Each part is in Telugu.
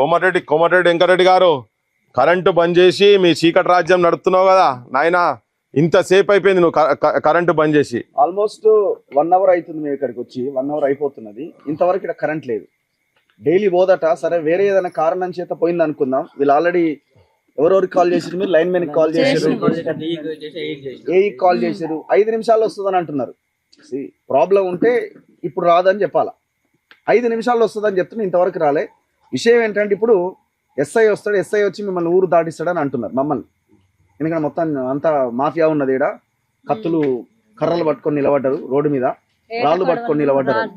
కోమటిరెడ్డి కోమటిరెడ్డి వెంకరెడ్డి గారు కరెంటు బంద్ చేసి మీ చీకటి రాజ్యం నడుపుతున్నావు కదా నాయనా ఇంతసేపు అయిపోయింది నువ్వు కరెంటు బంద్ చేసి. ఆల్మోస్ట్ వన్ అవర్ అవుతుంది మేము ఇక్కడికి వచ్చి వన్ అవర్ అయిపోతున్నది. ఇంతవరకు ఇక్కడ కరెంట్ లేదు. డైలీ పోదట సరే వేరే ఏదైనా కారణం చేత పోయింది అనుకుందాం. వీళ్ళు ఆల్రెడీ ఎవరెవరికి కాల్ చేసారు మీరు? లైన్ మ్యాన్ కాల్ చేశారు ఏ కాల్ చేశారు ఐదు నిమిషాల్లో వస్తుందని అంటున్నారు. ప్రాబ్లం ఉంటే ఇప్పుడు రాదని చెప్పాలా? ఐదు నిమిషాల్లో వస్తుందని చెప్తున్నా ఇంతవరకు రాలే. విషయం ఏంటంటే ఇప్పుడు ఎస్ఐ వస్తాడు ఎస్ఐ వచ్చి మిమ్మల్ని ఊరు దాటిస్తాడని అంటున్నారు మమ్మల్ని. ఎందుకంటే మొత్తం అంతా మాఫియా ఉన్నది ఈడ. కత్తులు కర్రలు పట్టుకొని నిలబడ్డారు రోడ్డు మీద. రాళ్ళు పట్టుకొని నిలబడ్డారు.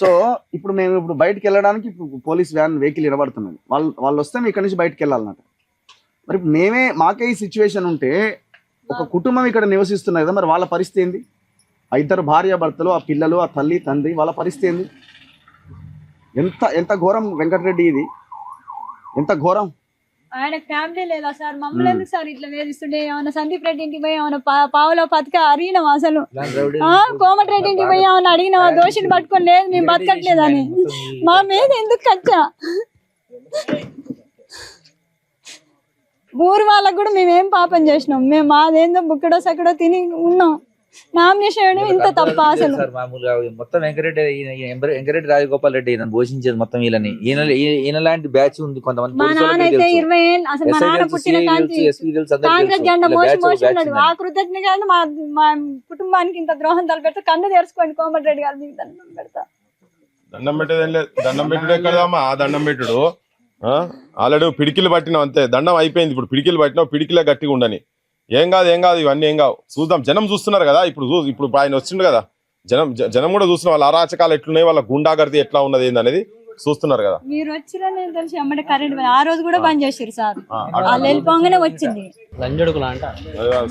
సో ఇప్పుడు మేము ఇప్పుడు బయటికి వెళ్ళడానికి పోలీస్ వ్యాన్ వెహికల్ నిలబడుతున్నది. వాళ్ళు వాళ్ళు వస్తే మేము ఇక్కడ నుంచి బయటికి వెళ్ళాలన్నమాట. మరి మేమే మాకే ఈ సిచ్యువేషన్ ఉంటే ఒక కుటుంబం ఇక్కడ నివసిస్తున్నది కదా మరి వాళ్ళ పరిస్థితి ఏంది? ఆ ఇద్దరు భార్య భర్తలు ఆ పిల్లలు ఆ తల్లి తండ్రి వాళ్ళ పరిస్థితి ఏంది? ఎంత ఎంత ఘోరం వెంకటరెడ్డి ఇది? ఎంత ఘోరం? ఆయన ఫ్యామిలీ లేదా సార్? మమ్మల్ని ఎందుకు సార్ ఇట్లా వేధిస్తుండే? ఏమైనా సందీప్ రెడ్డి ఇంటికి పోయి ఏమైనా పావులో పతిక అడిగినావా అసలు? ఆ, కోమటి రెడ్డి ఇంటికి పోయి ఏమైనా అడిగినావా? దోషిని పట్టుకొని లేదు మేము బతకట్లేదని. మా మీద ఎందుకు కచ్చా ఊరు వాళ్ళకు కూడా మేమేం పాపం చేసినాం. మేము మాదేందో బుక్కడో సక్కడో తిని ఉన్నాం. నామినేషన్ వేయడం ఇంత తప్ప అసలు? సార్ మామూలుగా. మొత్తం వెంకరెడ్డి వెంకరెడ్డి రాజగోపాల్ రెడ్డి ఈయన పోషించేది మొత్తం వీళ్ళని ఈయన ఈయన- ఈయన లాంటి బ్యాచ్ ఉంది కొంతమంది మా నాన్న అయితే. ఇరవై ఏళ్ళు అసలు మా నాన్న పుట్టిన కాంగ్రెస్. జెండా మోసి మోసి ఉన్నాడు. ఆ కృతజ్ఞత మా మా కుటుంబానికి ఇంత ద్రోహం తలపెడితే కన్ను తెరుచుకోండి కోమటిరెడ్డి గారు మీకు దండం పెడతా. దండం పెట్టేది దండం పెట్టుడు ఎక్కడదమ్మా ఆ దండం పెట్టుడు. ఆల్రెడీ పిడికిలు పట్టినావు అంతే. దండం అయిపోయింది ఇప్పుడు. పిడికిలు పట్టినావు పిడికిలే గట్టిగా ఉండని. ఏం కాదు ఏం కాదు ఇవన్నీ ఏం కావు. చూద్దాం. జనం చూస్తున్నారు కదా ఇప్పుడు ఇప్పుడు ఆయన వచ్చిండు కదా. జనం జనం కూడా చూస్తున్నారు. వాళ్ళ అరాచకాలు ఎట్లున్నాయి? వాళ్ళ గుండాగర్ది ఎట్లా ఉన్నది ఏంది అనేది చూస్తున్నారు కదా. మీరు వచ్చిరా నేను తెలిసి అమ్మటే కరెంట్ ఆ రోజు కూడా బంద్ చేసిరు సార్. వాళ్ళు వెళ్ళిపోగానే వచ్చింది. లంజడుకులు అంట?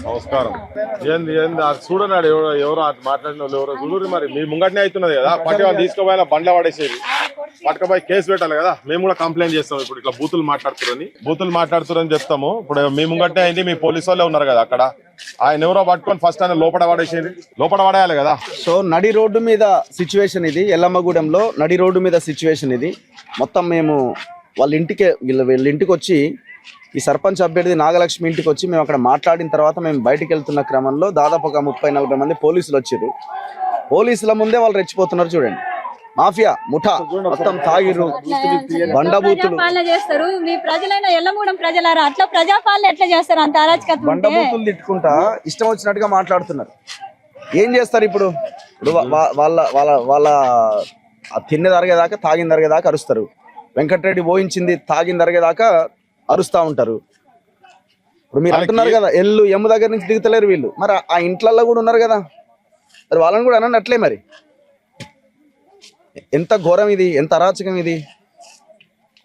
సంస్కారం. ఏంది ఏంది అది చూడనాడు ఎవరో ఎవరో అటు మాట్లాడిన వాళ్ళు ఎవరో. చూడరు మరి మీ ముంగటనే అవుతున్నది కదా. పట్టి వాళ్ళు తీసుకోపోయిన బండ్ల పడేసేది. పట్టుకపోయి కేసు పెట్టాలి కదా. మేము కూడా కంప్లైంట్ చేస్తాం ఇప్పుడు ఇట్లా బూతులు మాట్లాడుతున్నారని బూతులు మాట్లాడుతున్నారని చెప్తాము. ఇప్పుడు మీ ముంగటనే అయింది మీ పోలీసు వాళ్ళే ఉన్నారు కదా అక్కడ. ఆయన ఎవరో పట్టుకొని ఫస్ట్ ఆయన లోపల పడేసేది. లోపల పడేయాలి కదా. సో నడి రోడ్డు మీద సిచ్యువేషన్ ఇది. ఎల్లమ్మగూడెంలో నడి రోడ్డు మీద సిచ్యువేషన్ ఇది. మొత్తం మేము వాళ్ళ ఇంటికి వీళ్ళ వీళ్ళ ఇంటికి వచ్చి ఈ సర్పంచ్ అభ్యర్థి నాగలక్ష్మి ఇంటికి వచ్చి మేము అక్కడ మాట్లాడిన తర్వాత మేము బయటికి వెళ్తున్న క్రమంలో దాదాపు ఒక ముప్పై నలభై మంది పోలీసులు వచ్చారు పోలీసుల ముందే వాళ్ళు రెచ్చిపోతున్నారు చూడండి. మాఫియా ముఠా మొత్తం తాగిర్రు. బండబూతులు. చేస్తారు. మీ ప్రజలైన ఎల్లమూడం ప్రజలారా? అట్లా ప్రజాపాలన ఎట్లా చేస్తారు అంత అరాచకత్వం ఉంటే? బండబూతులు తిట్టుకుంటా ఇష్టం వచ్చినట్టుగా మాట్లాడుతున్నారు. ఏం చేస్తారు ఇప్పుడు? ఇప్పుడు వాళ్ళ వాళ్ళ వాళ్ళ ఆ తిన్న తరగేదాకా తాగిన తరగేదాకా అరుస్తారు. వెంకటరెడ్డి పోయించింది తాగిన తరగేదాకా అరుస్తా ఉంటారు. ఇప్పుడు మీరు అంటున్నారు కదా ఎల్లు ఎమ్ము దగ్గర నుంచి దిగుతలేరు వీళ్ళు. మరి ఆ- ఇంట్లల్లో కూడా ఉన్నారు కదా. మరి వాళ్ళని కూడా అనండి అట్లే మరి. ఎంత ఘోరం ఇది ఎంత అరాచకం ఇది.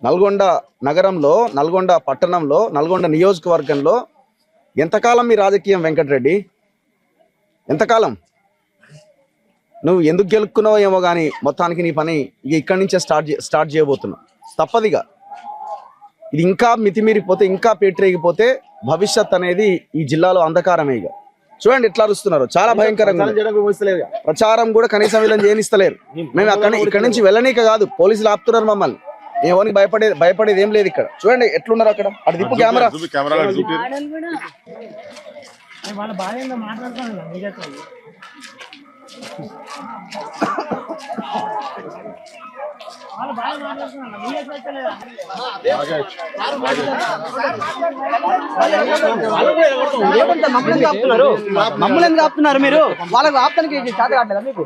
నల్గొండ నగరంలో నల్గొండ పట్టణంలో నల్గొండ నియోజకవర్గంలో ఎంతకాలం మీ రాజకీయం వెంకటరెడ్డి? ఎంతకాలం? నువ్వు ఎందుకు గెలుక్కున్నావో ఏమో కానీ మొత్తానికి నీ పని ఇక ఇక్కడి నుంచే స్టార్ట్ స్టార్ట్ చేయబోతున్నావు. తప్పదిగా. ఇది ఇంకా మితిమీరిపోతే ఇంకా పేటరేగిపోతే భవిష్యత్ అనేది ఈ జిల్లాలో అంధకారమే ఇక. చూడండి ఎట్లా అరుస్తున్నారు. చాలా భయంకరంగా ఉంది. ప్రచారం కూడా కనీసం వీళ్ళని చేయనిస్తలేరు. మేము అక్కడ ఇక్కడ నుంచి వెళ్ళనీక కాదు. పోలీసులు ఆపుతున్నారు మమ్మల్ని. ఎవరికి భయపడే భయపడేది ఏం లేదు ఇక్కడ. చూడండి ఎట్లున్నారు అక్కడ. అటు తిప్పు కెమెరా. కెమెరా చూపి మమ్మల్ని ఆపుతున్నారు మమ్మల్ని ఎందుకు ఆపుతున్నారు మీరు? వాళ్ళకి ఆపడానికి చేత కావట్లేదా మీకు?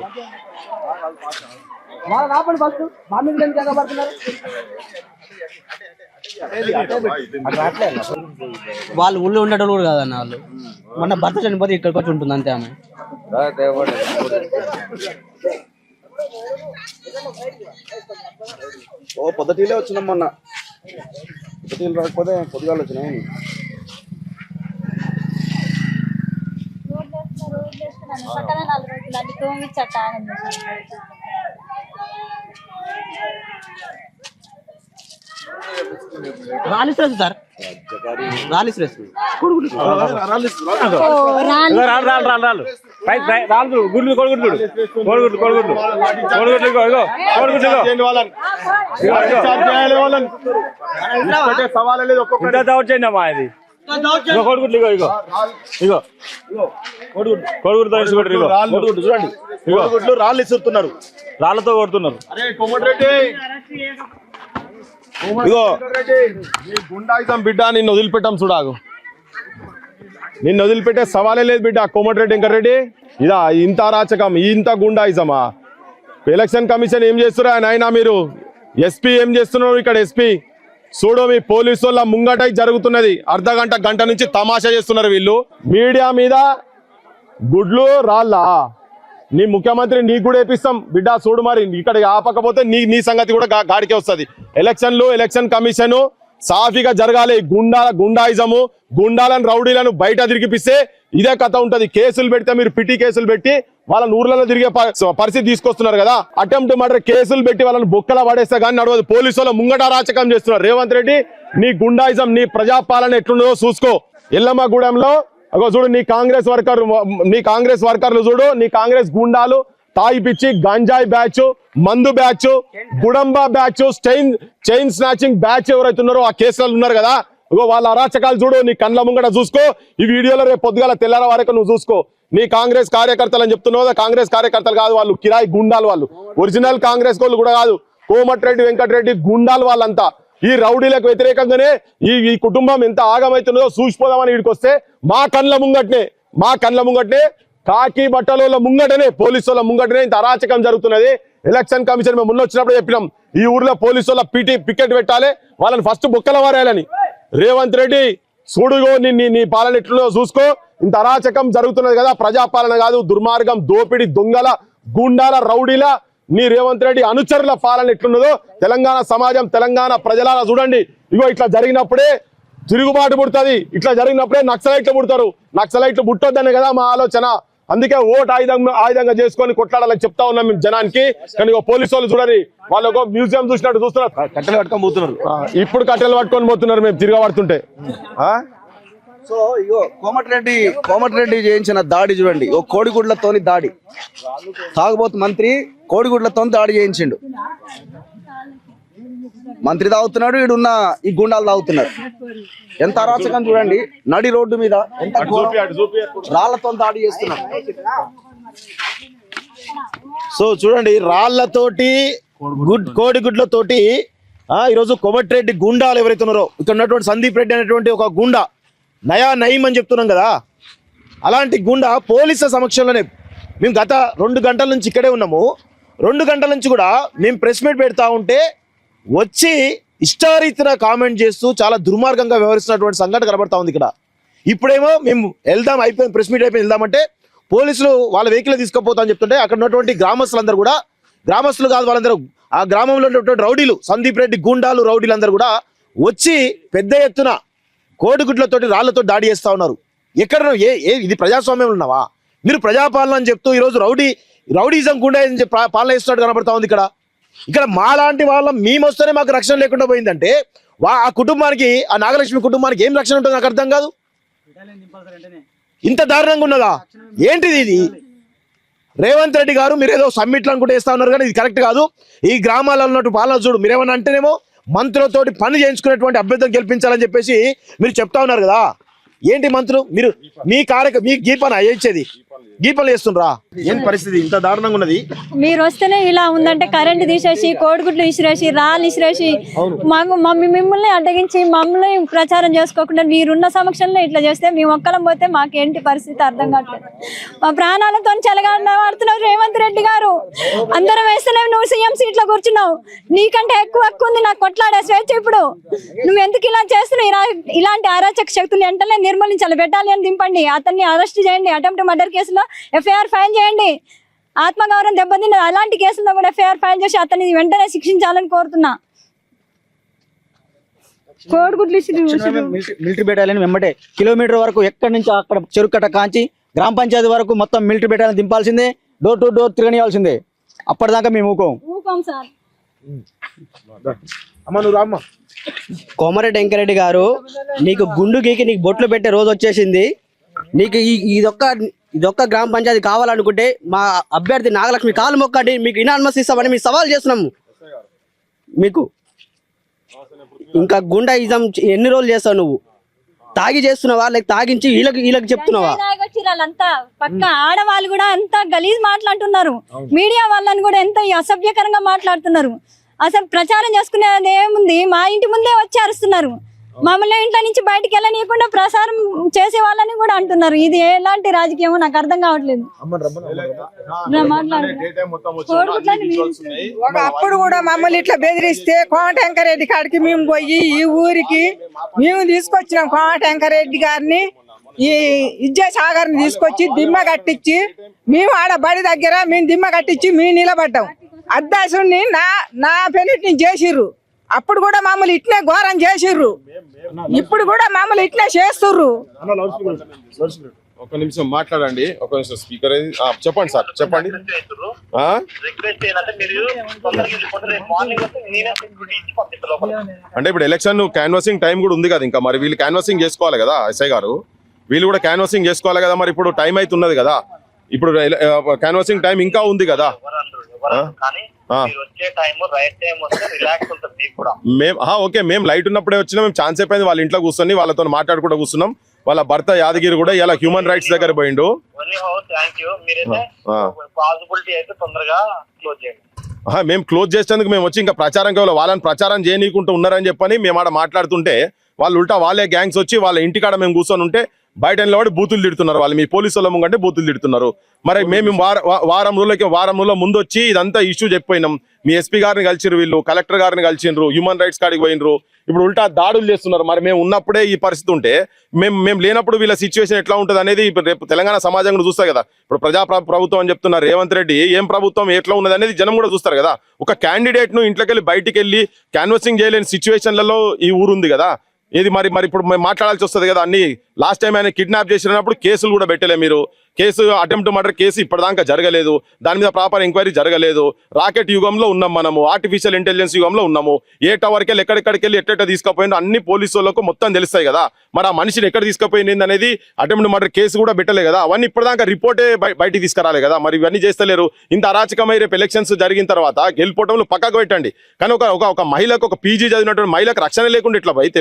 వాళ్ళని ఆపండి ఫస్ట్. మా మీద ఎందుకు ఎగబడుతున్నారు వాళ్ళు ఊళ్ళో ఉండేటోళ్ళు కూడా కాదన్న వాళ్ళు మొన్న భర్త చనిపోతే ఇక్కడికి వచ్చి ఉంటుంది అంతే ఆమె. ఓ పొద్దుటీలే వచ్చినాం మొన్న పొద్దుటీలు రాకపోతే పొద్దుగాలు వచ్చినాయి. పక్కన నాలుగు రోజులు అన్ని తోమిచ్చట సార్. రాళ్ళు. రాళ్ళు రాళ్ళు రాళ్ళు రాళ్ళు రైట్ రైట్ రాళ్ళు గుడ్లు కొడుగుడ్లు కొడుగుడ్లు కొడుగుడ్లు. కొడుగుడ్లు ఇగో ఇగో కొడుగుడ్లు సవాల్ లేదు ఇది. కోడిగుడ్లు రాళ్ళు. చూడండి. కోడిగుడ్లు రాళ్ళు ఇస్తున్నారు రాళ్ళతో కొడుతున్నారు. ఇగో గుండాయిజం బిడ్డ నిన్ను వదిలిపెట్టాం చూడాగు. నిన్ను వదిలిపెట్టే సవాలే లేదు బిడ్డ కోమటిరెడ్డి వెంకటరెడ్డి ఇదా ఇంత అరాచకం ఇంత గుండాయిజమా? ఎలక్షన్ కమిషన్ ఏం చేస్తున్నారు ఆయన? అయినా మీరు ఎస్పీ ఏం చేస్తున్నారు ఇక్కడ ఎస్పీ? చూడు మీ పోలీసు వాళ్ళ ముంగటై జరుగుతున్నది. అర్ధ గంట గంట నుంచి తమాషా చేస్తున్నారు వీళ్ళు. మీడియా మీద గుడ్లు రాళ్ళా? నీ ముఖ్యమంత్రి నీకు కూడా వేపిస్తాం. బిడ్డ చూడు మరి ఇక్కడ ఆపకపోతే నీ నీ సంగతి కూడా గాడికే వస్తుంది. ఎలక్షన్లు ఎలక్షన్ కమిషన్ సాఫీగా జరగాలి. గుండా గుండాయిజము గుండాలను రౌడీలను బయట తిరిగిపిస్తే ఇదే కథ ఉంటది. కేసులు పెడితే మీరు పిటి కేసులు పెట్టి వాళ్ళని ఊర్లలో తిరిగే పరిస్థితి తీసుకొస్తున్నారు కదా. అటెంప్ట్ మర్డర్ కేసులు పెట్టి వాళ్ళని బొక్కల పడేస్తే కానీ నడవదు. పోలీసు ముంగట రాచకం చేస్తున్నారు. రేవంత్ రెడ్డి నీ గుండాయిజం నీ ప్రజాపాలన ఎట్లుండదో చూసుకో. ఎల్లమ్మగూడెంలో అగో చూడు నీ కాంగ్రెస్ వర్కర్ నీ కాంగ్రెస్ వర్కర్లు చూడు నీ కాంగ్రెస్ గుండాలు తాయి పిచ్చి గంజాయి బ్యాచ్ మందు batch గుడంబా batch chain chain snatching batch ఎవరైతే ఉన్నారో ఆ కేసులలో ఉన్నారు కదా. ఇగో వాళ్ళ అరాచకాలు చూడు నీ కండ్ల ముంగట చూసుకో. ఈ వీడియోలో రేపు పొద్దుగాల తెల్లార వరకు నువ్వు చూసుకో. నీ కాంగ్రెస్ కార్యకర్తలు అని చెప్తున్నావు కాంగ్రెస్ కార్యకర్తలు కాదు వాళ్ళు కిరాయి గుండాలు వాళ్ళు. ఒరిజినల్ కాంగ్రెస్ వాళ్ళు కూడా కాదు. కోమటిరెడ్డి వెంకటరెడ్డి గుండాలు వాళ్ళంతా. ఈ రౌడీలకు వ్యతిరేకంగానే ఈ ఈ కుటుంబం ఎంత ఆగమవుతున్నదో చూసిపోదామని వీడికి వస్తే మా కండ్ల ముంగట్నే మా కండ్ల ముంగట్నే కాకి బట్టల ముంగటనే పోలీసు వాళ్ళ ముంగటనే ఇంత అరాచకం జరుగుతున్నది. ఎలక్షన్ కమిషన్ మేము ముందు వచ్చినప్పుడు చెప్పినాం ఈ ఊర్లో పోలీసు పీటీ పికెట్ పెట్టాలి వాళ్ళని ఫస్ట్ బుక్కల మారేయాలని రేవంత్ రెడ్డి చూడుగో నీ నీ- పాలన ఎట్లుందో చూసుకో. ఇంత అరాచకం జరుగుతున్నది కదా ప్రజాపాలన కాదు దుర్మార్గం దోపిడి దొంగల గుండాల రౌడీల నీ రేవంత్ రెడ్డి అనుచరుల పాలన ఎట్లున్నదో తెలంగాణ సమాజం తెలంగాణ ప్రజలారా చూడండి. ఇగో ఇట్లా జరిగినప్పుడే తిరుగుబాటు పుడుతుంది. ఇట్లా జరిగినప్పుడే నక్సలైట్లు పుడతారు. నక్సలైట్లు పుట్టొద్దనే కదా మా ఆలోచన. అందుకే ఓట్ ఆయుధం ఆయుధంగా చేసుకొని కొట్లాడాలని చెప్తా ఉన్నాం మేము జనానికి. కానీ పోలీసు వాళ్ళు చూడండి. వాళ్ళు ఒక మ్యూజియం చూసినట్టు చూస్తున్నారు. కట్టెలు పట్టుకొని పోతున్నారు. ఇప్పుడు కట్టెలు పట్టుకొని పోతున్నారు మేము తిరగబడుతుంటే. ఆ? సో ఇగో కోమటిరెడ్డి కోమటిరెడ్డి చేయించిన దాడి చూడండి. ఓ కోడిగుడ్లతోని దాడి. తాగుబోతు మంత్రి కోడిగుడ్లతో దాడి చేయించిండు. మంత్రి తాగుతున్నాడు ఈడున్న ఈ గుండాలు తాగుతున్నారు. ఎంత అరాచకం చూడండి. నడి రోడ్డు మీద ఎంత. రాళ్ళతో దాడి చేస్తున్నారు. సో చూడండి రాళ్ళతోటి గుడ్ కోడిగుడ్లతోటి ఆ ఈరోజు కోమటిరెడ్డి గుండాలు ఎవరైతే ఉన్నారో ఇక్కడ ఉన్నటువంటి సందీప్ రెడ్డి అనేటువంటి ఒక గుండా నయా నయం అని చెప్తున్నాం కదా? అలాంటి గుండా పోలీసుల సమక్షంలోనే మేము గత రెండు గంటల నుంచి ఇక్కడే ఉన్నాము. రెండు గంటల నుంచి కూడా మేము ప్రెస్ మీట్ పెడతా ఉంటే వచ్చి ఇష్టారీతిన కామెంట్ చేస్తూ చాలా దుర్మార్గంగా వ్యవహరిస్తున్నటువంటి సంఘటన కనబడతా ఉంది ఇక్కడ. ఇప్పుడేమో మేము వెళ్దాం అయిపోయింది ప్రెస్ మీట్ అయిపోయింది వెళ్దామంటే పోలీసులు వాళ్ళ వెహికల్ తీసుకుపోతా అని చెప్తుంటే అక్కడ ఉన్నటువంటి గ్రామస్తులందరూ కూడా గ్రామస్తులు కాదు వాళ్ళందరూ ఆ గ్రామంలో ఉన్నటువంటి రౌడీలు సందీప్ రెడ్డి గూండాలు రౌడీలందరూ కూడా వచ్చి పెద్ద ఎత్తున కోడిగుడ్లతోటి రాళ్ళతో దాడి చేస్తూ ఉన్నారు. ఎక్కడ ఏ ఏ ఇది ప్రజాస్వామ్యం ఉన్నావా? మీరు ప్రజాపాలన అని చెప్తూ ఈరోజు రౌడీ రౌడీజం గుండా పాలన ఇస్తున్నట్టు కనబడతా ఉంది ఇక్కడ. ఇక్కడ మాలాంటి వాళ్ళ మేము వస్తేనే మాకు రక్షణ లేకుండా పోయిందంటే వా ఆ కుటుంబానికి ఆ నాగలక్ష్మి కుటుంబానికి ఏం రక్షణ ఉంటుందో నాకు అర్థం కాదు. ఇంత దారుణంగా ఉన్నదా? ఏంటిది ఇది? రేవంత్ రెడ్డి గారు మీరు ఏదో సమ్మిట్లు అనుకుంటే వేస్తా ఉన్నారు కానీ ఇది కరెక్ట్ కాదు. ఈ గ్రామాలలో ఉన్నట్టు పాలన చూడు మీరేమన్నా అంటేనేమో మంత్రులతోటి పని చేయించుకునేటువంటి అభ్యర్థం గెలిపించాలని చెప్పేసి మీరు చెప్తా ఉన్నారు కదా. ఏంటి మంత్రులు? మీరు మీ కార్యక మీ గీపన ఇచ్చేది గీపలు చేస్తుండ్రా ఏం పరిస్థితి? ఇంత దారుణంగా ఉన్నది? మీరు వస్తేనే ఇలా ఉందంటే కరెంట్ తీసేసి కోడిగుడ్లు ఇసిరేసి రాళ్ళు ఇసిరేసి మాకు మమ్మీ మిమ్మల్ని అడ్డగించి మమ్మల్ని ప్రచారం చేసుకోకుండా మీరున్న సమక్షంలో ఇట్లా చేస్తే మేము ఒక్కలం పోతే మాకేంటి పరిస్థితి అర్థం కావట్లేదు. మా ప్రాణాలతో చెలగాడుతున్నారు రేవంత్ రెడ్డి గారు. అందరం వేస్తేనే నువ్వు సీఎం సీట్లో కూర్చున్నావు. నీకంటే ఎక్కువ ఎక్కువ ఉంది నాకు కొట్లాడే స్వేచ్ఛ ఇప్పుడు. నువ్వు ఎందుకు ఇలా చేస్తున్నావు? ఇలా- ఇలాంటి అరాచక శక్తులు వెంటనే నిర్మూలించాలి పెట్టాలి అని దింపండి అతన్ని అరెస్ట్ చేయండి అటెంప్ట్ మర్డర్ కేసులో ఎఫ్ఐఆర్ ఫైల్ చేయండి. ఆత్మగౌరవం దెబ్బతిన్న అలాంటి కేసుల్లో కూడా ఎఫ్ఐఆర్ ఫైల్ చేసి అతన్ని వెంటనే శిక్షించాలని కోరుతున్నా. మిలిటరీ బెటాలియన్ వెంబడే కిలోమీటర్ వరకు ఎక్కడి నుంచి అక్కడ చెరుకట్ట కాంచి గ్రామ పంచాయతీ వరకు మొత్తం మిలిటరీ బెటాలియన్ దింపాల్సిందే డోర్ టు డోర్ తిరగనియాల్సిందే అప్పటిదాకా మేము ఊకోం సార్. కోమరెడ్డి వెంకరెడ్డి గారు నీకు గుండు గీకి నీకు బొట్లు పెట్టే రోజు వచ్చేసింది. నీకు ఈ ఇదొక్క ఇదొక్క గ్రామ పంచాయతీ కావాలనుకుంటే మా అభ్యర్థి నాగలక్ష్మి కాలు మొక్కండి మీకు ఇనాన్మస్ ఇస్తామని మేము సవాల్ చేస్తున్నాము. మీకు ఇంకా గుండాయిజం ఎన్ని రోజులు చేస్తావు నువ్వు? తాగి చేస్తున్నావా? లేక తాగించి వీళ్ళకి వీళ్ళకి చెప్తున్నావా? వాళ్ళంతా పక్క ఆడవాళ్ళు కూడా అంత గలీజ్ మాట్లాడుతున్నారు. మీడియా వాళ్ళని కూడా ఎంత అసభ్యకరంగా మాట్లాడుతున్నారు. అసలు ప్రచారం చేసుకునేది ఏముంది? మా ఇంటి ముందే వచ్చి అరుస్తున్నారు. మమ్మల్ని ఇంట్లో నుంచి బయటికి వెళ్ళనీయకుండా ప్రసారం చేసే వాళ్ళని కూడా అంటున్నారు. ఇది ఎలాంటి రాజకీయమో నాకు అర్థం కావట్లేదు. నా అప్పుడు కూడా మమ్మల్ని ఇట్లా బెదిరిస్తే కోమటంకరెడ్డి కాడికి మేము పోయి ఈ ఊరికి మేము తీసుకొచ్చినాం కోమటంకరెడ్డి గారిని. ఈ విద్యాసాగర్ని తీసుకొచ్చి దిమ్మ కట్టించి మేము ఆడ బడి దగ్గర మేము దిమ్మ కట్టించి మేము నిలబడ్డాం. అద్దాసుని నా నా పెనిటిని చేసిర్రు. అప్పుడు కూడా మమ్మల్ని ఇట్లే ఘోరం చేసిర్రు. ఇప్పుడు కూడా మమ్మల్ని ఇట్లే చేస్తుర్రు. ఒక నిమిషం మాట్లాడండి ఒక నిమిషం స్పీకర్ చెప్పండి సార్ చెప్పండి. ఆ? అంటే ఇప్పుడు ఎలక్షన్ క్యాన్వాసింగ్ టైం కూడా ఉంది కదా ఇంకా. మరి వీళ్ళు క్యాన్వాసింగ్ చేసుకోవాలి కదా ఎస్ఐ గారు. వీళ్ళు కూడా క్యాన్వాసింగ్ చేసుకోవాలి కదా మరి ఇప్పుడు టైం అవుతున్నది కదా. ఇప్పుడు క్యాన్వాసింగ్ టైం ఇంకా ఉంది కదా. ఆ? ఆ. వచ్చే టైం రైట్ టైం వస్తే రిలాక్స్ ఉంటుంది మీకు కూడా. మేము ఆ, ఓకే మేము లైట్ ఉన్నప్పుడే వచ్చినా మేము ఛాన్స్ అయిపోయింది వాళ్ళ ఇంట్లో కూర్చొని వాళ్ళతో మాట్లాడుకుంటూ కూర్చున్నాం. వాళ్ళ భర్త యాదగిరి కూడా ఇలా హ్యూమన్ రైట్స్ దగ్గర పోయిండు. మేము క్లోజ్ చేసేందుకు మేము వచ్చి ఇంకా ప్రచారం కేవలం వాళ్ళని ప్రచారం చేయనీకుంటూ ఉన్నారని చెప్పని మేము ఆడ మాట్లాడుతుంటే వాళ్ళు ఉల్టా వాళ్ళే గ్యాంగ్స్ వచ్చి వాళ్ళ ఇంటికాడ మేము కూర్చొని ఉంటే బయట నిలబడి బూతులు తిడుతున్నారు వాళ్ళు. మీ పోలీసు వాళ్ళ ముంగంటే బూతులు తిడుతున్నారు. మరి మేము వార- రోజులకి వారం రోజుల ముందు వచ్చి ఇదంతా ఇష్యూ చెప్పిపోయినాం. మీ ఎస్పీ గారిని కలిసిరు వీళ్ళు కలెక్టర్ గారిని కలిసిండ్రు హ్యూమన్ రైట్స్ కాడికి పోయినరు. ఇప్పుడు ఉల్టా దాడులు చేస్తున్నారు. మరి మేము ఉన్నప్పుడే ఈ పరిస్థితి ఉంటే మేము మేము లేనప్పుడు వీళ్ళ సిచ్యువేషన్ ఎట్లా ఉంటుంది అనేది ఇప్పుడు రేపు తెలంగాణ సమాజం కూడా చూస్తారు కదా. ఇప్పుడు ప్రజా ప్ర- ప్రభుత్వం అని చెప్తున్నారు రేవంత్ రెడ్డి ఏం ప్రభుత్వం ఎట్లా ఉన్నది అనేది జనం కూడా చూస్తారు కదా. ఒక క్యాండిడేట్ను ఇంట్లోకి వెళ్ళి బయటికి వెళ్ళి క్యాన్వసింగ్ చేయలేని సిచ్యువేషన్లలో ఈ ఊరు ఉంది కదా. ఏది మరి మరి ఇప్పుడు మేము మాట్లాడాల్సి వస్తుంది కదా అన్ని. లాస్ట్ టైం ఆయన కిడ్నాప్ చేసినప్పుడు కేసులు కూడా పెట్టలే మీరు. కేసు అటెంప్ట్ మర్డర్ కేసు ఇప్పటిదాకా జరగలేదు. దాని మీద ప్రాపర్ ఎంక్వైరీ జరగలేదు. రాకెట్ యుగంలో ఉన్నాం మనము. ఆర్టిఫిషియల్ ఇంటెలిజెన్స్ యుగంలో ఉన్నాము. ఏ టవర్కి వెళ్ళి ఎక్కడెక్కడికి వెళ్ళి ఎట్టెట్ట తీసుకుపోయిందో అన్ని పోలీసులకు మొత్తం తెలుస్తాయి కదా. మరి ఆ మనిషిని ఎక్కడ తీసుకుపోయింది అనేది అటెంప్ట్ మర్డర్ కేసు కూడా పెట్టలే కదా. అవన్నీ ఇప్పటిదాకా రిపోర్టే బయటికి తీసుకురాలే కదా. మరి ఇవన్నీ చేస్తలేరు. ఇంత అరాచకమై రేపు ఎలక్షన్స్ జరిగిన తర్వాత గెలిపోవటంలో పక్కకు పెట్టండి. కానీ ఒక ఒక మహిళకు ఒక పీజీ చదివినటువంటి మహిళకు రక్షణ లేకుండా ఇట్లా పోయి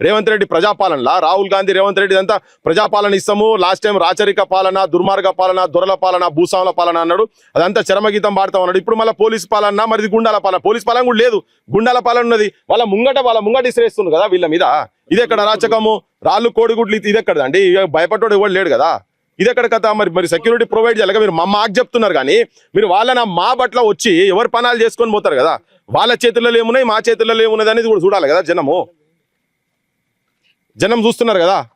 రేవంత్ రెడ్డి ప్రజాపాలనలా? రాహుల్ గాంధీ రేవంత్ రెడ్డి అంతా ప్రజాపాలన ఇస్తాము. లాస్ట్ టైం రాచరిక పాలన దుర్మార్గ పాలన దొరల పాలన భూస్వాముల పాలన అన్నాడు. అదంతా చరమగీతం పాడతాం అన్నాడు. ఇప్పుడు మళ్ళీ పోలీస్ పాలన మరిది గుండాల పాలన. పోలీస్ పాలన కూడా లేదు. గుండాల పాలన ఉన్నది. వాళ్ళ ముంగట వాళ్ళ ముంగట ఇసిరేస్తుంది కదా వీళ్ళ మీద. ఇది ఎక్కడ అరాచకము రాళ్ళు కోడిగుడ్లు ఇది- ఎక్కడ అండి? భయపడ్డాడు ఎవడు లేడు కదా. ఇది ఎక్కడ కథ? మరి మరి సెక్యూరిటీ ప్రొవైడ్ చేయాలి మీరు మా మాకు చెప్తున్నారు కానీ మీరు వాళ్ళని మా బట్ల వచ్చి ఎవరు పనాలు చేసుకొని పోతారు కదా? వాళ్ళ చేతుల్లో ఏమున్నాయి? మా చేతుల్లో ఏమున్నది అనేది కూడా చూడాలి కదా జనము. జనం చూస్తున్నారు కదా?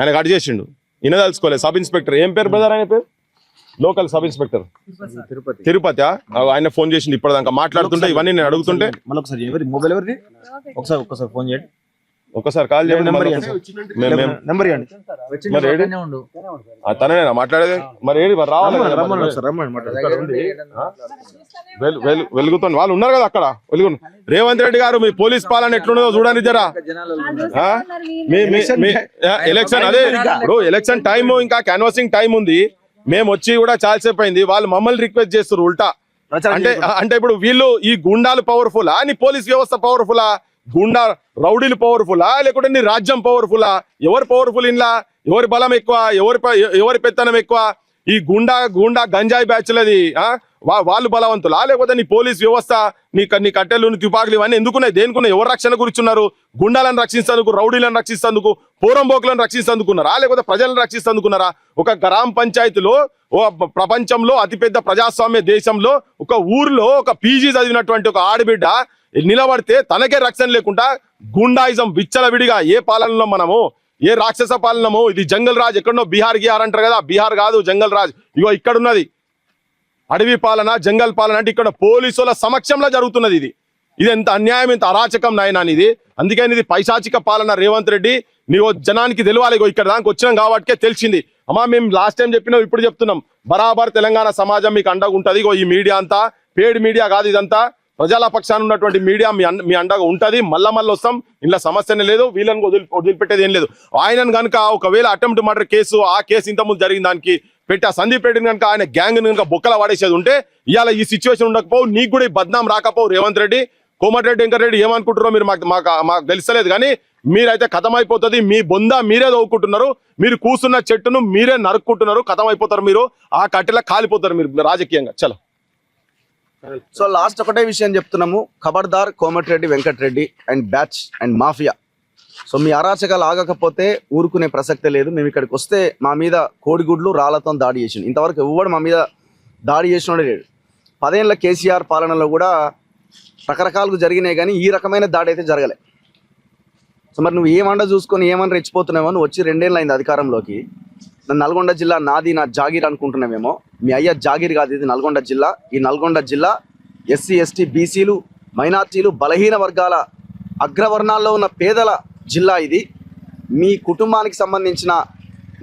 ఆయన కట్ చేసిండు. ఈయన తెలుసుకోలేదు సబ్ ఇన్స్పెక్టర్. ఏం పేరు బ్రదర్ ఆయన పేరు? Local sub inspector. Tirupati. Tirupati ఆయన ఫోన్ చేసిండు ఇప్పటిదాకా. మాట్లాడుతుంటే ఇవన్నీ నేను అడుగుతుంటే. మళ్ళీ ఒకసారి ఎవరి మొబైల్ ఎవరిది? ఒకసారి ఒకసారి ఫోన్ చేయండి. ఒకసారి కాల్ చేయండి నెంబర్ ఇవ్వండి. తనేనా మాట్లాడేది? మరి ఏడి మరి రావాలి వెలుగుతుంది. వాళ్ళు ఉన్నారు కదా అక్కడ. వెలుగు రేవంత్ రెడ్డి గారు మీ పోలీస్ పాలన ఎట్లున్నదో చూడండి జరా. ఎలక్షన్ అదే. ఇప్పుడు ఎలక్షన్ టైం ఇంకా క్యాన్వాసింగ్ టైం ఉంది. మేము వచ్చి కూడా చాలా సేపు అయింది. వాళ్ళు మమ్మల్ని రిక్వెస్ట్ చేస్తారు ఉల్టా. అంటే. అంటే ఇప్పుడు వీళ్ళు ఈ గుండాలు పవర్ఫులా నీ పోలీస్ వ్యవస్థ పవర్ఫులా గుండా రౌడీలు పవర్ఫుల్లా లేకుంటే నీ రాజ్యం పవర్ఫుల్లా ఎవరు పవర్ఫుల్ ఇన్లా ఎవరి బలం ఎక్కువ? ఎవరి ప- ఎవరి పెత్తనం ఎక్కువ? ఈ గుండా గుండా గంజాయి బ్యాచ్లది వాళ్ళు బలవంతులా? లేకపోతే నీ పోలీస్ వ్యవస్థ నీ నీ కట్టెలు నీ తుపాకులు ఇవన్నీ ఎందుకున్నాయి? దేనికున్నాయి? ఎవరు రక్షణ కూర్చున్నారు గుండాలను రక్షిస్తేందుకు రౌడీలను రక్షిస్తేందుకు పోరంబోకులను రక్షిస్తేందుకున్నారా లేకపోతే ప్రజలను రక్షిస్తేందుకున్నారా ఒక గ్రామ పంచాయతీలో ఓ ప్రపంచంలో అతిపెద్ద ప్రజాస్వామ్య దేశంలో ఒక ఊర్లో ఒక పీజీ చదివినటువంటి ఒక ఆడబిడ్డ నిలబడితే తనకే రక్షణ లేకుండా గుండాయిజం విచ్చలవిడిగా ఏ పాలనలో మనము ఏ రాక్షస పాలనమో? ఇది జంగల్ రాజ్ ఎక్కడో బీహార్ గిహార్ అంటారు కదా బీహార్ కాదు జంగల్ రాజ్. ఇగో ఇక్కడ ఉన్నది అడవి పాలన జంగల్ పాలన అంటే ఇక్కడ పోలీసుల సమక్షంలో జరుగుతున్నది ఇది. ఇది ఎంత అన్యాయం ఎంత అరాచకం నాయనా ఇది అందుకని ఇది పైశాచిక పాలన రేవంత్ రెడ్డి. నీవు జనానికి తెలియాలి ఇక్కడ దానికి వచ్చినాం కాబట్టికే తెలిసింది. అమ్మా మేము లాస్ట్ టైం చెప్పినాం ఇప్పుడు చెప్తున్నాం. బరాబర్ తెలంగాణ సమాజం మీకు అండగా ఉంటుంది ఈ మీడియా అంతా. పేడ్ మీడియా కాదు ఇదంతా. ప్రజల పక్షాన ఉన్నటువంటి మీడియా మీ మీ అండగా ఉంటుంది. మళ్ళా మళ్ళీ వస్తాం. ఇంట్లో సమస్యనే లేదు. వీళ్ళని వదిలి వదిలిపెట్టేది ఏం లేదు. ఆయనను కనుక ఒకవేళ అటెంప్ట్ మర్డర్ కేసు ఆ కేసు ఇంతకుముందు జరిగిన దానికి పెట్టి ఆ సందీప్ రెడ్డిని కనుక ఆయన గ్యాంగ్ కనుక బొక్కల వాడేసేది ఉంటే ఇవాళ ఈ సిచ్యువేషన్ ఉండకపోవు. నీకు కూడా ఈ బద్నాం రాకపోవు రేవంత్ రెడ్డి. కోమటిరెడ్డి వెంకటరెడ్డి ఏమనుకుంటారో మీరు మాకు మాకు మాకు తెలుస్తలేదు కానీ మీరైతే కథమైపోతుంది. మీ బొంద మీరే దవ్వుకుంటున్నారు మీరు కూర్చున్న చెట్టును మీరే నరుక్కుంటున్నారు. కథమైపోతారు అయిపోతారు మీరు. ఆ కట్టెలా కాలిపోతారు మీరు రాజకీయంగా. చలో. సో లాస్ట్ ఒకటే విషయం చెప్తున్నాము. ఖబర్దార్ Komatireddy Venkatreddy and batch and mafia. So మీ అరాచకాలు ఆగకపోతే ఊరుకునే ప్రసక్తే లేదు. మేము ఇక్కడికి వస్తే మా మీద కోడిగుడ్లు రాళ్ళతో దాడి చేసిండు. ఇంతవరకు ఎవ్వడు మా మీద దాడి చేసినోడే లేడు. పదేళ్ళ కేసీఆర్ పాలనలో కూడా రకరకాలుగా జరిగినాయి కానీ ఈ రకమైన దాడి అయితే జరగలే. సో మరి నువ్వు ఏమండ చూసుకొని ఏమన్నా రెచ్చిపోతున్నావో నువ్వు వచ్చి రెండేళ్ళు అయింది అధికారంలోకి. నల్గొండ జిల్లా నాది నా జాగీర్ అనుకుంటున్నామేమో మీ అయ్య జాగీర్ కాదు ఇది నల్గొండ జిల్లా. ఈ నల్గొండ జిల్లా ఎస్సీ ఎస్టీ బీసీలు మైనార్టీలు బలహీన వర్గాల అగ్రవర్ణాల్లో ఉన్న పేదల జిల్లా ఇది. మీ కుటుంబానికి సంబంధించిన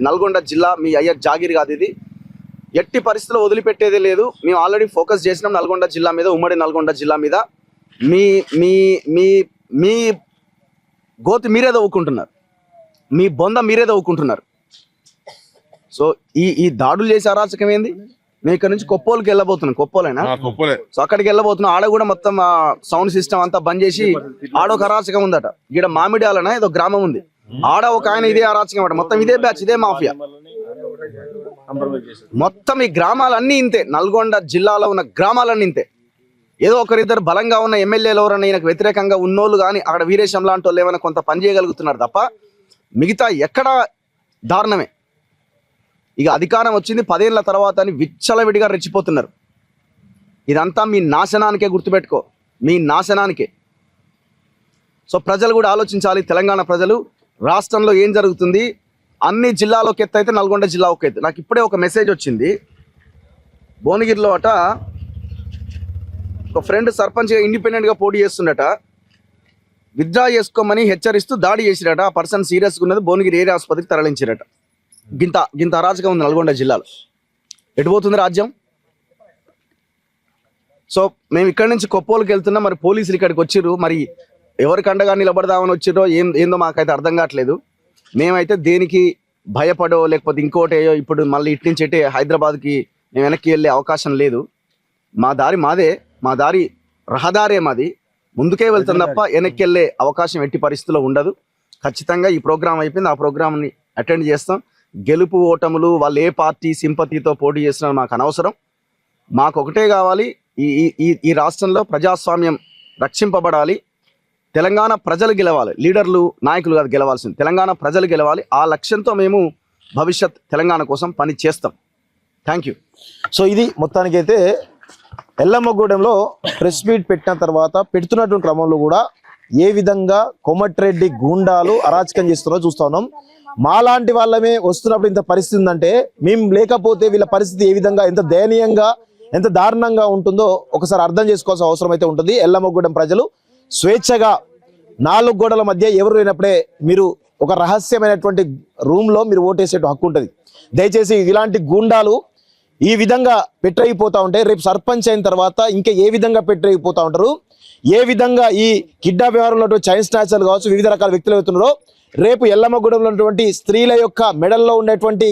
నల్గొండ జిల్లా మీ అయ్య జాగీర్ కాదు ఇది. ఎట్టి పరిస్థితుల్లో వదిలిపెట్టేదే లేదు. మేము ఆల్రెడీ ఫోకస్ చేసినాం నల్గొండ జిల్లా మీద ఉమ్మడి నల్గొండ జిల్లా మీద. మీ మీ మీ మీ గోతి మీరే దవ్వుకుంటున్నారు. మీ బొంద మీరే దవ్వుకుంటున్నారు. సో ఈ ఈ దాడులు చేసే అరాచకం ఏంది? నేను ఇక్కడ నుంచి కొప్పోలుకి వెళ్ళబోతున్నాను కొప్పోలేనా? గొప్పలే సో అక్కడికి వెళ్ళబోతున్నాం ఆడ కూడా మొత్తం సౌండ్ సిస్టమ్ అంతా బంద్ చేసి ఆడ ఒక అరాచకం ఉందట. ఇక్కడ మామిడాలన? ఏదో గ్రామం ఉంది. ఆడ ఒక ఆయన ఇదే అరాచకం అట. మొత్తం ఇదే బ్యాచ్ ఇదే మాఫియా. మొత్తం ఈ గ్రామాలన్నీ ఇంతే. నల్గొండ జిల్లాలో ఉన్న గ్రామాలన్నీ ఇంతే. ఏదో ఒకరిద్దరు బలంగా ఉన్న ఎమ్మెల్యేలు ఎవరైనా ఈయనకు వ్యతిరేకంగా ఉన్నోళ్ళు కానీ అక్కడ వీరేశం లాంటి వాళ్ళు ఏమైనా కొంత పని చేయగలుగుతున్నారు తప్ప మిగతా ఎక్కడ దారుణమే. ఇక అధికారం వచ్చింది పదేళ్ళ తర్వాత అని విచ్చలవిడిగా రెచ్చిపోతున్నారు. ఇదంతా మీ నాశనానికే గుర్తుపెట్టుకో. మీ నాశనానికే. సో ప్రజలు కూడా ఆలోచించాలి తెలంగాణ ప్రజలు. రాష్ట్రంలో ఏం జరుగుతుంది? అన్ని జిల్లాలోకి ఎత్తు అయితే నల్గొండ జిల్లా ఒక ఎత్తు. నాకు ఇప్పుడే ఒక మెసేజ్ వచ్చింది. భువనగిరిలో అట ఒక ఫ్రెండ్ సర్పంచ్గా ఇండిపెండెంట్గా పోటీ చేస్తుండట. విత్డ్రా చేసుకోమని హెచ్చరిస్తూ దాడి చేసిరట. ఆ పర్సన్ సీరియస్గా ఉన్నది భువనగిరి ఏరియా ఆసుపత్రికి తరలించిరట. గింత గింత అరాచకం ఉంది నల్గొండ జిల్లాలో. ఎటు పోతుంది రాజ్యం? సో మేము ఇక్కడి నుంచి కొప్పోలకి వెళ్తున్నాం మరి పోలీసులు ఇక్కడికి వచ్చిర్రు. మరి ఎవరికి అండగా నిలబడదామని వచ్చిర్రో ఏం ఏందో మాకైతే అర్థం కావట్లేదు. మేమైతే దేనికి భయపడో లేకపోతే ఇంకోటేయో ఇప్పుడు మళ్ళీ ఇటు నుంచి హైదరాబాద్కి మేము వెనక్కి వెళ్ళే అవకాశం లేదు. మా దారి మాదే మా దారి రహదారే మాది. ముందుకే వెళ్తాం తప్ప వెనక్కి వెళ్ళే అవకాశం ఎట్టి పరిస్థితుల్లో ఉండదు. ఖచ్చితంగా ఈ ప్రోగ్రాం అయిపోయింది. ఆ ప్రోగ్రామ్ని అటెండ్ చేస్తాం. గెలుపు ఓటములు వాళ్ళు ఏ పార్టీ సింపతితో పోటీ చేసినా మాకు అనవసరం. మాకు ఒకటే కావాలి ఈ ఈ- ఈ ఈ రాష్ట్రంలో ప్రజాస్వామ్యం రక్షింపబడాలి. తెలంగాణ ప్రజలు గెలవాలి లీడర్లు నాయకులు కాదు గెలవాల్సింది. తెలంగాణ ప్రజలు గెలవాలి. ఆ లక్ష్యంతో మేము భవిష్యత్ తెలంగాణ కోసం పని చేస్తాం. Thank you. సో ఇది మొత్తానికైతే ఎల్లమ్మగూడెంలో ప్రెస్ మీట్ పెట్టిన తర్వాత పెడుతున్నటువంటి క్రమంలో కూడా ఏ విధంగా కొమట్రెడ్డి గూండాలు అరాచకం చేస్తున్నారో చూస్తా ఉన్నాం. మాలాంటి వాళ్ళమే వస్తున్నప్పుడు ఇంత పరిస్థితి ఉందంటే మేము లేకపోతే వీళ్ళ పరిస్థితి ఏ విధంగా ఎంత దయనీయంగా ఎంత దారుణంగా ఉంటుందో ఒకసారి అర్థం చేసుకోవాల్సిన అవసరం అయితే ఉంటుంది. ఎల్లమ్మగూడెం ప్రజలు స్వేచ్ఛగా నాలుగు గోడల మధ్య ఎవరు లేనప్పుడే మీరు ఒక రహస్యమైనటువంటి రూమ్లో మీరు ఓటేసే హక్కు ఉంటుంది. దయచేసి ఇలాంటి గూండాలు ఈ విధంగా పెట్టయిపోతా ఉంటే రేపు సర్పంచ్ అయిన తర్వాత ఇంకా ఏ విధంగా పెట్టయిపోతా ఉంటారు? ఏ విధంగా ఈ కిడ్నాప్ వ్యవహారంలో చైన్ స్నాచర్లు కావచ్చు వివిధ రకాల వ్యక్తులు అవుతున్నారో రేపు ఎల్లమ్మగూడెంలో ఉన్నటువంటి స్త్రీల యొక్క మెడల్లో ఉండేటువంటి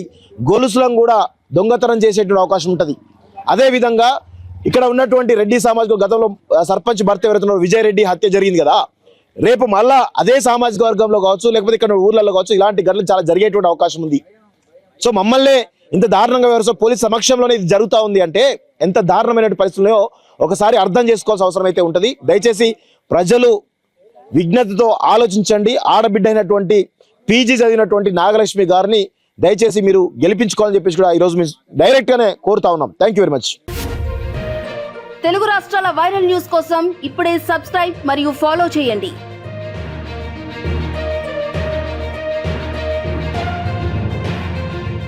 గొలుసులను కూడా దొంగతనం చేసేటువంటి అవకాశం ఉంటుంది. అదేవిధంగా ఇక్కడ ఉన్నటువంటి రెడ్డి సామాజిక గతంలో సర్పంచ్ భర్త ఎవరైతున్నారో విజయ్ రెడ్డి హత్య జరిగింది కదా. రేపు మళ్ళా అదే సామాజిక వర్గంలో కావచ్చు లేకపోతే ఇక్కడ ఊర్లలో కావచ్చు ఇలాంటి ఘటనలు చాలా జరిగేటువంటి అవకాశం ఉంది. సో మమ్మల్నే ఇంత దారుణంగా వ్యవహారం పోలీస్ సమక్షంలోనే ఇది జరుగుతూ ఉంది అంటే ఎంత దారుణమైన పరిస్థితుల్లో ఒకసారి అర్థం చేసుకోవాల్సిన అవసరం అయితే ఉంటుంది. దయచేసి ప్రజలు విజ్ఞతతో ఆలోచించండి. ఆడబిడ్డ అయినటువంటి పీజీ చదివినటువంటి నాగలక్ష్మి గారిని దయచేసి మీరు గెలిపించుకోవాలని చెప్పేసి కూడా ఈరోజు మేము డైరెక్ట్గానే కోరుతా ఉన్నాం. Thank you very much Telugu రాష్ట్రాల వైరల్ న్యూస్ కోసం ఇప్పుడే సబ్స్క్రైబ్ మరియు ఫాలో చేయండి.